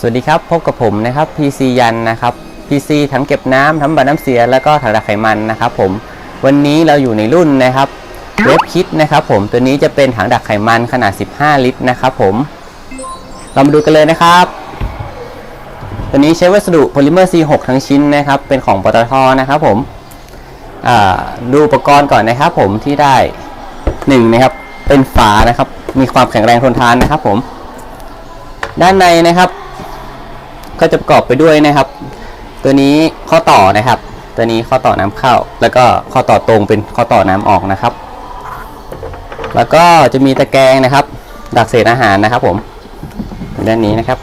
สวัสดีครับ พบกับผมนะครับ PC ยันนะครับ PC ถังเก็บน้ำทั้งบัตรน้ำเสียแล้วก็ถังดักไขมันนะครับผมวันนี้เราอยู่ในรุ่นนะครับเวฟคิดนะครับผมตัวนี้จะเป็นถังดักไขมันขนาด 15 ลิตรนะครับผมเรามาดูกันเลยนะครับ ตัวนี้ใช้วัสดุโพลิเมอร์ C6 ทั้งชิ้นนะครับ เป็นของปตทนะครับผมอ่าดูอุปกรณ์ก่อนนะครับผมที่ได้หนึ่งนะครับเป็นฝานะครับ มีความแข็งแรงทนทานนะครับผม ด้านในนะครับ ก็จะประกอบไปด้วยนะครับ ตัวนี้ข้อต่อนะครับ ตัวนี้ข้อต่อน้ำเข้า แล้วก็ข้อต่อตรงเป็นข้อต่อน้ำออกนะครับ แล้วก็จะมีตะแกรงนะครับ ดักเศษอาหารนะครับ ผมด้านนี้นะครับ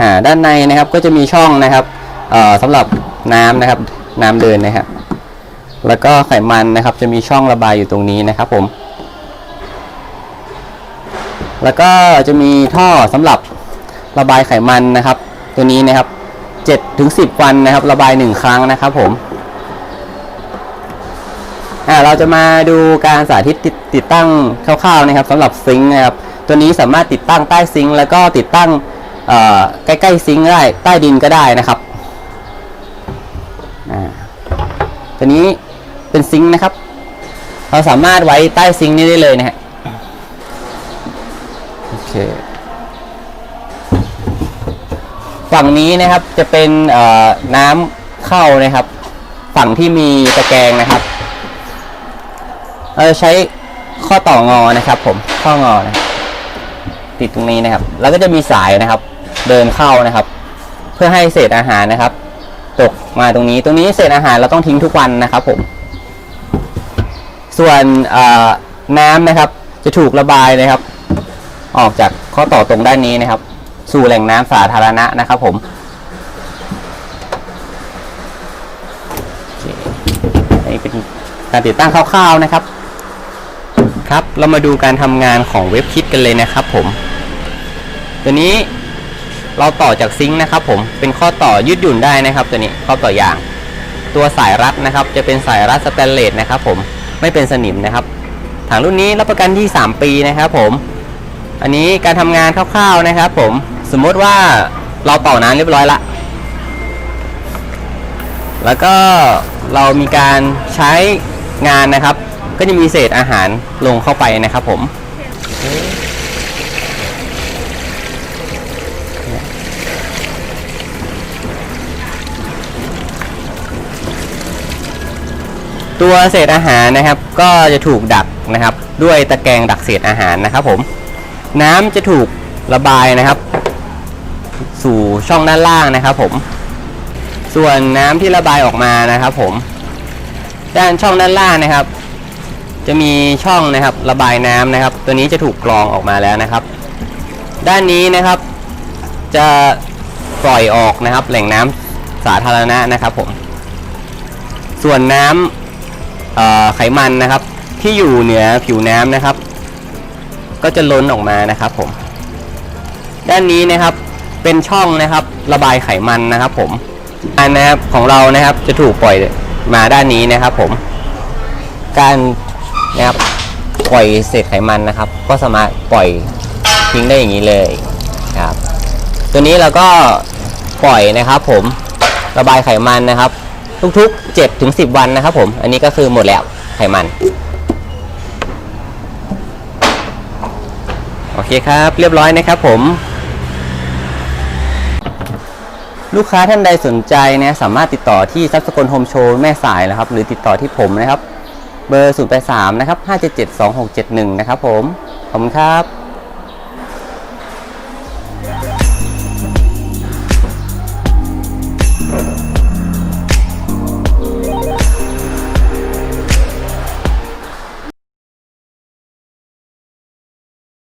อ่าด้านในนะครับก็จะมีช่องนะครับเอ่อสำหรับน้ำนะครับ น้ำเดินนะครับ แล้วก็ไขมันนะครับ จะมีช่องระบายอยู่ตรงนี้นะครับ ผม แล้วก็จะมีท่อสำหรับระบายไขมันนะครับ ตัวนี้นะครับ7ถึง10 วันนะครับ ระบาย 1 ครั้งนะครับผมอ่าเราจะมาดูการสาธิตติดติดตั้งคร่าวๆนะครับสำหรับซิงค์นะครับ ตัวนี้สามารถติดตั้งใต้ซิงค์แล้วก็ติดตั้งใกล้ๆซิงค์ได้ใต้ดินก็ได้นะครับตัวนี้เป็นซิงค์นะครับ เราสามารถไว้ใต้ซิงค์นี้ได้เลยนะฮะ เค ฝั่งนี้นะครับจะเป็นน้ำเข้านะครับ ฝั่งที่มีตะแกรงนะครับเราจะใช้ข้อต่องอนะครับ ผมข้องอนะติดตรงนี้นะครับ แล้วก็จะมีสายนะครับ เดินเข้านะครับ เพื่อให้เศษอาหารนะครับ ตกมาตรงนี้ ตรงนี้เศษอาหารเราต้องทิ้งทุกวันนะครับ ผม ส่วนน้ำนะครับ จะถูกระบายนะครับ ออกจากข้อต่อตรงด้านนี้นะครับ สู่แหล่งน้ำสาธารณะนะครับผมอันนี้เป็นการติดตั้งคร่าวๆนะครับ ครับเรามาดูการทำงานของเว็บคิดกันเลยนะครับผม ตัวนี้เราต่อจากซิงค์นะครับผมเป็นข้อต่อยืดหยุ่นได้นะครับ ตัวนี้ข้อต่อยาง ตัวสายรัดนะครับ จะเป็นสายรัดสแตนเลสนะครับ ผมไม่เป็นสนิมนะครับถังรุ่นนี้รับประกันที่ 3 ปีนะครับผม อันนี้การทำงานคร่าวๆนะครับ ผมสมมติว่าเราต่อน้ำเรียบร้อยละ แล้วก็เรามีการใช้งานนะครับ ก็จะมีเศษอาหารลงเข้าไปนะครับผมตัวเศษอาหารนะครับ ก็จะถูกดักนะครับ ด้วยตะแกรงดักเศษอาหารนะครับผม น้ำจะถูกระบายนะครับ สู่ช่องด้านล่างนะครับ ผม ส่วนน้ำที่ระบายออกมานะครับ ผม ด้านช่องด้านล่างนะครับ จะมีช่องนะครับ ระบายน้ำนะครับ ตัวนี้จะถูกกรองออกมาแล้วนะครับ ด้านนี้นะครับ จะปล่อยออกนะครับ แหล่งน้ำสาธารณะนะครับ ผม ส่วนน้ำไขมันนะครับ ที่อยู่เหนือผิวน้ำนะครับ ก็จะล้นออกมานะครับผม ด้านนี้นะครับเป็นช่องนะครับระบายไขมันนะครับผมอันนะครับของเรานะครับจะถูกปล่อยมาด้านนี้นะครับผม การนะครับปล่อยเศษไขมันนะครับ ก็สามารถปล่อยทิ้งได้อย่างนี้เลยครับ ตัวนี้เราก็ปล่อยนะครับ ผมระบายไขมันนะครับ ทุกๆ7ถึง10 วันนะครับ ผม อันนี้ก็คือหมดแล้วไขมัน โอเคครับ เรียบร้อยนะครับผม ลูกค้าท่านใดสนใจนะสามารถติดต่อที่ซับสกลโฮมโชว์แม่สายนะครับ หรือติดต่อที่ผมนะครับ เบอร์ 0 8 3 นะครับ 577 2671 นะครับผม ขอบคุณครับ